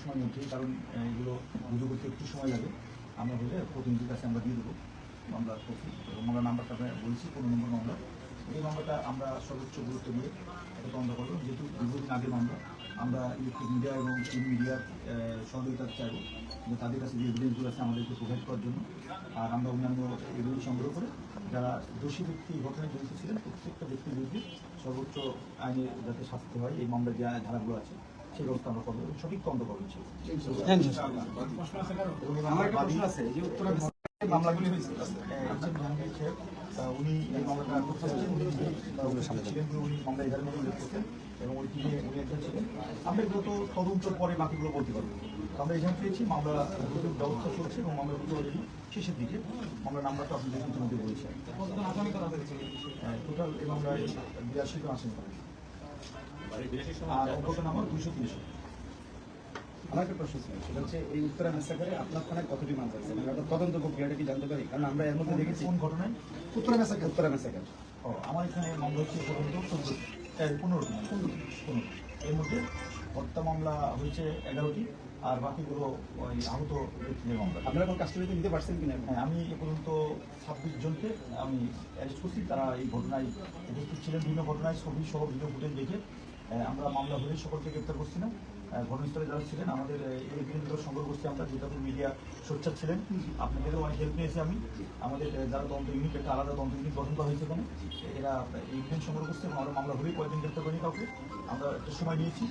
সময়ের মধ্যেই কারণ এগুলো রুজু করতে একটু সময় লাগে। আমরা হলে প্রতিনিধির কাছে আমরা দিয়ে দেবো মামলা এবং আমরা নাম্বারটা বলছি কোনো নম্বর মামলা। এই মামলাটা আমরা সর্বোচ্চ গুরুত্ব দিয়ে এটা তদন্ত করব। যেহেতু দীর্ঘদিন আগের মামলা, আমরা ইলেকট্রিক মিডিয়া এবং প্রিন্ট মিডিয়ার সহযোগিতা চাইব। যে তাদের কাছে যে এভিডেন্সগুলো আছে, আমাদেরকে প্রোভাইড করার জন্য। আর আমরা অন্যান্য এগুলি সংগ্রহ করে যারা দোষী ব্যক্তি ঘটনায় জড়িত ছিলেন, প্রত্যেকটা ব্যক্তির বিরুদ্ধে সর্বোচ্চ আইনে যাতে শাস্তি হয়, এই মামলার যে ধারাগুলো আছে সেই ব্যবস্থা আমরা করব সঠিক তদন্ত করব আমার একটা প্রশ্ন আছে যে উত্তরা মামলাগুলি হয়েছে। উনি এই মামলাটা উনি নিজেই, ছিলেন উনি মামলা এগারো মধ্যে উল্লেখ করতেন এবং ওই টিমে উনি একজন ছিলেন আমরা এগুলো তো পরে বাকিগুলো বলতে পারব। আমরা এখানে পেয়েছি মামলা ব্যবস্থা চলছে এবং মামলা দ্রুত অলরেডি শেষের দিকে। মামলা নাম্বারটা আপনাদের ইতিমধ্যে বলেছি টোটাল এই মামলায় বিরাশি জন আসেন আর অঙ্কটা নাম্বার দুশো তিনশো। আমার একটা প্রশ্ন ছিল সেটা হচ্ছে এই উত্তরা মেসাকারে আপনার থানায় কতটি আছে? মানে তদন্ত প্রক্রিয়াটা কি জানতে পারি? কারণ আমরা এর মধ্যে দেখেছি। কোন ঘটনায়? উত্তরা মেসাকার উত্তরা মেসাকার ও আমার এখানে মামলা হচ্ছে পর্যন্ত চোদ্দ পনেরোটি পনেরো এর মধ্যে হত্যা মামলা হয়েছে এগারোটি আর বাকিগুলো ওই আহত ব্যক্তিদের মামলা। আপনারা কোন কাস্টডিতে নিতে পারছেন কিনা? হ্যাঁ আমি এ পর্যন্ত ছাব্বিশ জনকে আমি অ্যারেস্ট করছি। তারা এই ঘটনায় উপস্থিত ছিলেন বিভিন্ন ঘটনায় ছবি সহ ভিডিও ফুটেজ দেখে আমরা মামলা হলে সকলকে গ্রেপ্তার করছি না। ঘটনাস্থলে যারা ছিলেন, আমাদের এই এভিডেন্সগুলো সংগ্রহ করছি আমরা যেটা মিডিয়া সোচ্চার ছিলেন। আপনাদেরও অনেক হেল্প নিয়েছি আমি। আমাদের যারা তন্ত্র ইউনিট একটা আলাদা তন্ত্র ইউনিট গঠন করা হয়েছে এরা এই এভিডেন্স সংগ্রহ করছে এবং আমরা মামলা হলেই কয়েকদিন গ্রেপ্তার করিনি কাউকে। আমরা একটা সময় নিয়েছি।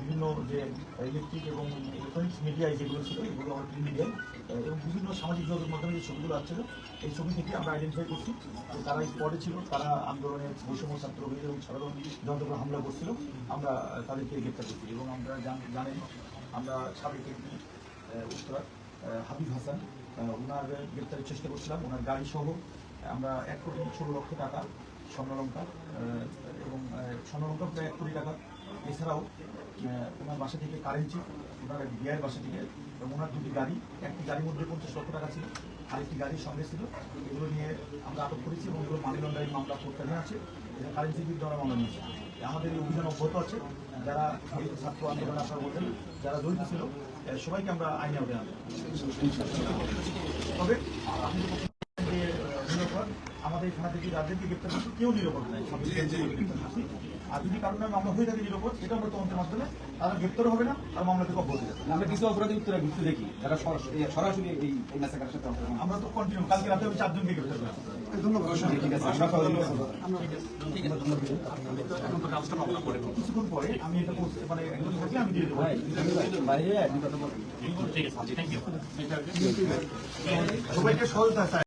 বিভিন্ন যে ইলেকট্রিক এবং ইলেকট্রনিক্স মিডিয়ায় যেগুলো ছিল, এগুলো আমার প্রিন্ট মিডিয়ায় এবং বিভিন্ন সামাজিক যোগাযোগ মাধ্যমে যে ছবিগুলো আসছিল এই ছবি থেকে আমরা আইডেন্টিফাই করছি যে তারা স্পটে ছিল। তারা আন্দোলনের বৈষম্য ছাত্র এবং সাধারণ যন্ত্র হামলা করছিল, আমরা তাদেরকে গ্রেপ্তার করছি এবং আমরা জান- জানেন, আমরা সাবেক এমপি উত্তরা হাবিব হাসান ওনার গ্রেপ্তারের চেষ্টা করছিলাম, ওনার গাড়ি সহ আমরা এক কোটি ষোলো লক্ষ টাকা স্বর্ণলঙ্কা এবং স্বর্ণলঙ্কা প্রায় এক কোটি টাকা। এছাড়াও ওনার বাসা থেকে কারেন্সি, ওনার বিয়ের বাসা থেকে, এবং ওনার দুটি গাড়ি, একটি গাড়ির মধ্যে পঞ্চাশ লক্ষ টাকা ছিল, আরেকটি গাড়ির সঙ্গে ছিল। এগুলো নিয়ে আমরা আটক করেছি এবং এগুলো মানি লন্ডারিং মামলা প্রত্যাহার আছে। কারেন্সি দ্বারা মামলা নিয়েছে। আমাদের এই অভিযান অব্যাহত আছে। যারা ছাত্র আন্দোলনে আসার বলছেন যারা জড়িত ছিল সবাইকে আমরা আইনে আনব তবে আপনি যে বলছেন যে আহ, নিরাপদ আমাদের থানা থেকে যাদেরকে গ্রেপ্তার করছি কেউ নিরাপদ নাই। আর যদি কারণে মামলা হয়ে থাকে নিরাপদ সেটা আমরা তদন্তের মাধ্যমে তারা গ্রেপ্তার হবে না আর মামলা থেকে অব্যাহত যাবে। আমরা কিছু অপরাধী উত্তরা ঘুরতে দেখি যারা সরাসরি সরাসরি এই এই মেসাকারের সাথে আমরা তো কন্টিনিউ কালকে রাতে আমি চারজনকে গ্রেপ্তার করেছি ঠিক আছে আমরা সহযোগিতা করব। কিছুক্ষণ পরে আমি এটা post- মানে একজন থাকলে আমি দিয়ে দেবো। বাইরে এক কথা বলব। সবাইকে সহজতা